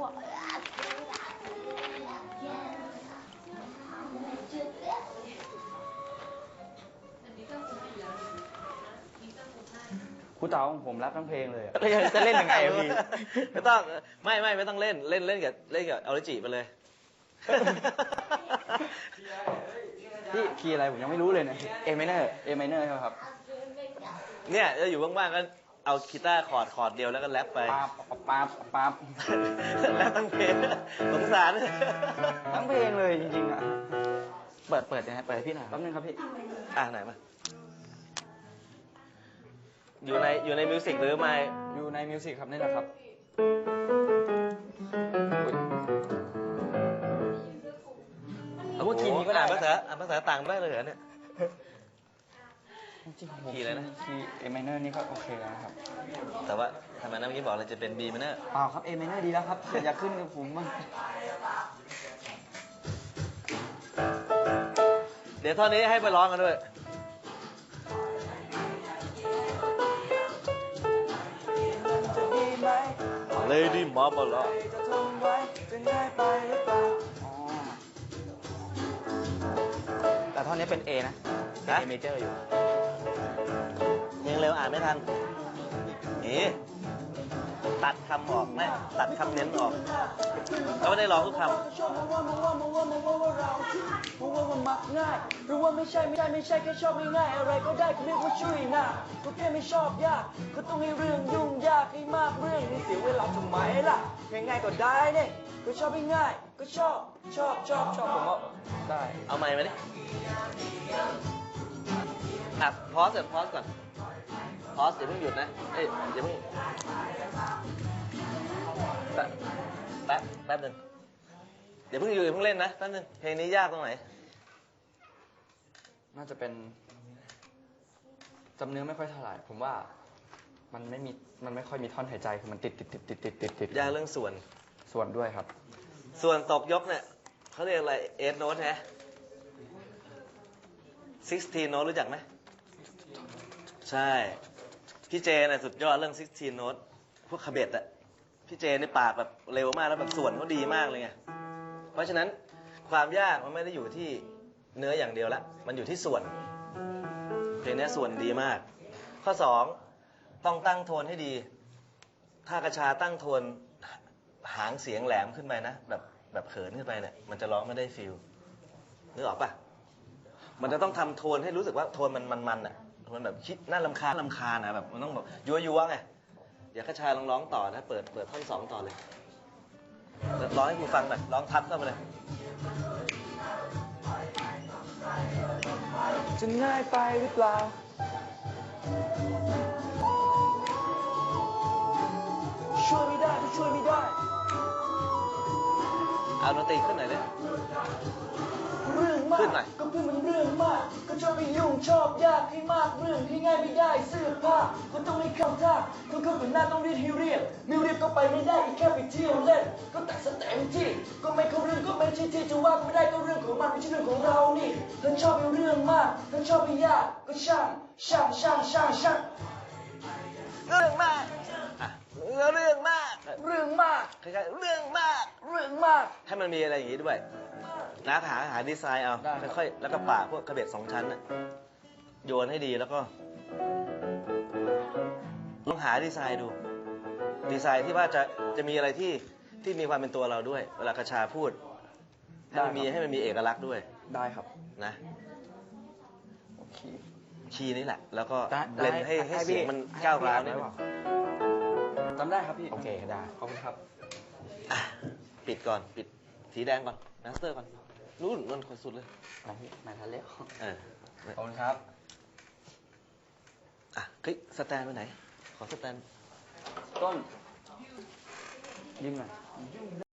อ้วกครูเต๋าของผมรับทั้งเพลงเลยอะแล้วจะเล่นยังไงอะพี่ ไม่ต้องไม่ไม่ไม่ต้องเล่นเล่นเล่นกับเล่นกับออริจิไปเลย พี่คีย์อะไรผมยังไม่รู้เลยเนี่ยเอเมเนอร์เอไมเนอร์ใช่ไหมครับ เนี่ยจะอยู่ว่างๆก็ เอากีตาร์คอร์ดคอร์ดเดียวแล้วก็แรปไปป๊าบป๊าบป๊าบแรปทั้งเพลงสงสาร ทั้งเพลงเลยจริงๆอะ เปิดเปิดยังไงเปิดให้พี่หน่อยคแป๊รับบนึงครับพี่ อะไหนมา อยู่ในอยู่ในมิวสิกหรือไม่ อยู่ในมิวสิกครับนี่แหละครับเอาพวกคีย์นี้ก็ได้อ่านนะภาษาอ่านภาษาต่างได้เลยเหรอเนี่ยจริงๆผม คีย์อะไรนะ คีย์เอไมเนอร์นี่ก็โอเคแล้วนะครับแต่ว่าทำไมนะเมื่อกี้บอกเราจะเป็นบีมเนอร์เปล่าครับเอไมเนอร์ดีแล้วครับอย่าอย่าขึ้นกับผมบ้างเดี๋ยวท่อนนี้ให้ไปร้องกันด้วยจะดีไหม Lady Marmalade จะทนไว้จะง่ายไปหรือเปล่าอ๋อแต่ท่อนนี้เป็น A นะฮะ A major อยู่ เพลงเร็วอ่านไม่ทันนี่ตัดคำออกไม่ตัดคำเน้นออกก็ไม่ได้ร้องทุกคชอบมาว่ามาว่ามาว่ามาว่าว่าเราเพราะว่ามันมักง่ายหรือว่าไม่ใช่ไม่ใช่ไม่ใช่แค่ชอบง่ายๆอะไรก็ได้ก็เรียกว่าช่วยนะก็แค่ไม่ชอบยากก็ต้องให้เรื่องยุ่งยากให้มากเรื่องนี่เสียเวลาทำไมล่ะง่ายๆก็ได้เนี่ยก็ชอบง่ายๆก็ชอบชอบชอบชอบผมว่าได้ำเอาไมค์มาดิอะพอสเสร็จพอสก่อน พอสอย่าเพิ่งหยุดนะ เอ้ยอย่าเพิ่งแป๊บแป๊บแป๊บหนึงเดี๋ยวเพิ่งอยู่อย่าเพิ่งเล่นนะแป๊บหนึงเพลงนี้ยากตรงไหน น่าจะเป็นจำเนื้อไม่ค่อยเท่าไหร่ผมว่ามันไม่มีมันไม่ค่อยมีท่อนหายใจคือมันติดติดติดติดติดติดติดยากเรื่องส่วนส่วนด้วยครับ ส่วนตกยกเนี่ยเขาเรียกอะไรเอทโน้ตฮะ16โน้ตรู้จักไหมใช่ พี่เจน่ะสุดยอดเรื่อง16โน้ตพวกคาเบตอะพี่เจในปากแบบเร็วมากแล้วแบบส่วนเขาดีมากเลยไงเพราะฉะนั้นความยากมันไม่ได้อยู่ที่เนื้ออย่างเดียวละมันอยู่ที่ส่วนเพลงนี้ส่วนดีมาก ข้อ2ต้องตั้งโทนให้ดี ถ้ากระชาตั้งโทนหางเสียงแหลมขึ้นไปนะ แบบแบบเขินขึ้นไปเนี่ยมันจะร้องไม่ได้ฟิลนึกออกปะมันจะต้องทำโทนให้รู้สึกว่าโทนมันมันมันอะ มันแบบคิดน่าลำคาญลำคาญนะแบบมันต้องแบบยัวยัวๆไงเดี๋ยวกระชาลองร้องต่อนะเปิดเปิดท่อนสองต่อเลยแล้วร้องให้กูฟังหน่อยร้องทับเข้าไปเลยจะง่ายไปหรือเปล่าช่วยไม่ได้ก็ช่วยไม่ได้เอาดนตรีขึ้นหน่อยเลยเรื่องมาก ขึ้นหน่อย ก็เพื่อมันเรื่องมาก ก็ชอบไปยุ่งชอบยากให้มากเรื่องที่ง่ายไม่ได้เสื้อผ้าก็ต้องให้เข้าท่าก็เข้ากับหน้าต้องเรียนให้เรียบไม่เรียบก็ไปไม่ได้อีกแค่ไปเที่ยวเล่น ก็ตัดสแตมที่ ก็ไม่เข้าเรื่องก็ไม่ใช่ที่จะว่าก็ไม่ได้ก็เรื่องของมันไม่ใช่เรื่องของเรานี่ถ้าชอบไปเรื่องมากถ้าชอบไปยากก็ช่างช่างช่างช่างช่างเรื่องมากอะเรื่องมาก เรื่องมากคล้ายๆเรื่องมาก เรื่องมาก ให้มันมีอะไรอย่างงี้ด้วย นะหาหาดีไซน์เอาได้ครับ ค่อยๆแล้วก็ปากพวกกระเบ็ดสองชั้นน่ะโยนให้ดีแล้วก็ลองหาดีไซน์ดู ดีไซน์ที่ว่าจะจะมีอะไรที่ที่มีความเป็นตัวเราด้วยเวลากระชาพูดให้มันมีให้มันมีเอกลักษณ์ด้วยได้ครับนะโอเค คีย์นี้แหละ แล้วก็ได้เล่นให้ให้เสียงมันก้าวร้าวนิดนึงจำได้ครับพี่โอเคได้ ขอบคุณครับ อะปิดก่อนปิดสีแดงก่อนมาสเตอร์ก่อน นู่นนู่นคนสุดเลย มาพี่มาทันเร็วเออขอบคุณครับ อะเฮ้ยสแตนไปไหน ขอสแตนต้น ยิ้มหน่อย